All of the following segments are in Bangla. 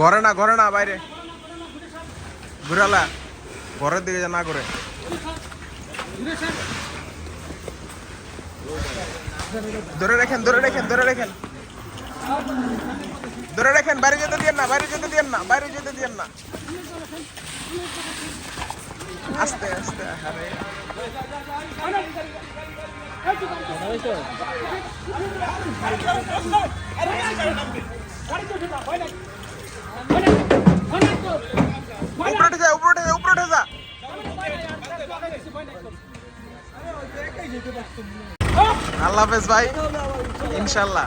ঘরে না ঘরে না, বাইরে। ঘুরালা, ঘরের দিকে না করে ধরে রেখেন ধরে রেখেন ধরে রেখেন। ধরে রাখেন, বাইরে যেতে দিয়েন না, বাইরে যেতে দিয়েন না, বাইরে যেতে দিয়েন না। আস্তে আস্তে উপরে যা উপরে যা উপরে যা। আল্লাহ হাফেজ ভাই, ইনশাল্লাহ।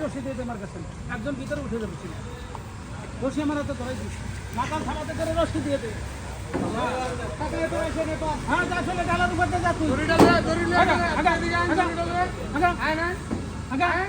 রশি দিয়ে দে আমার কাছে একজন ভিতরে উঠে যাবে ছিল রশি আমার হাতে ধরাই দিস মাথা থামাতে করে রশি দিয়ে দে হ্যাঁ যা চলে ডালার উপর যা তুই আগা, আগা, আগা, আগা, আগা, আগা, হ্যাঁ।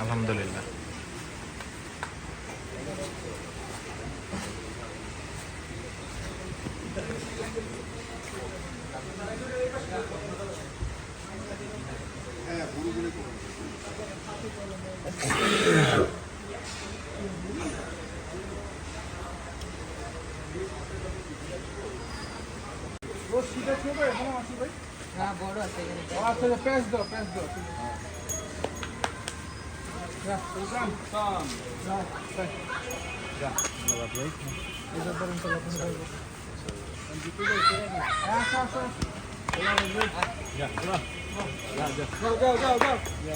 আলহামদুলিল্লাহ। আলহামদুলিল্লাহ রশিটা ছোট, এখনও। আছে ভাই? ও আচ্ছা, আচ্ছা, প্যাঁচ দাও, প্যাঁচ দাও, ঠিক আছে। যা, সুলতান। যা,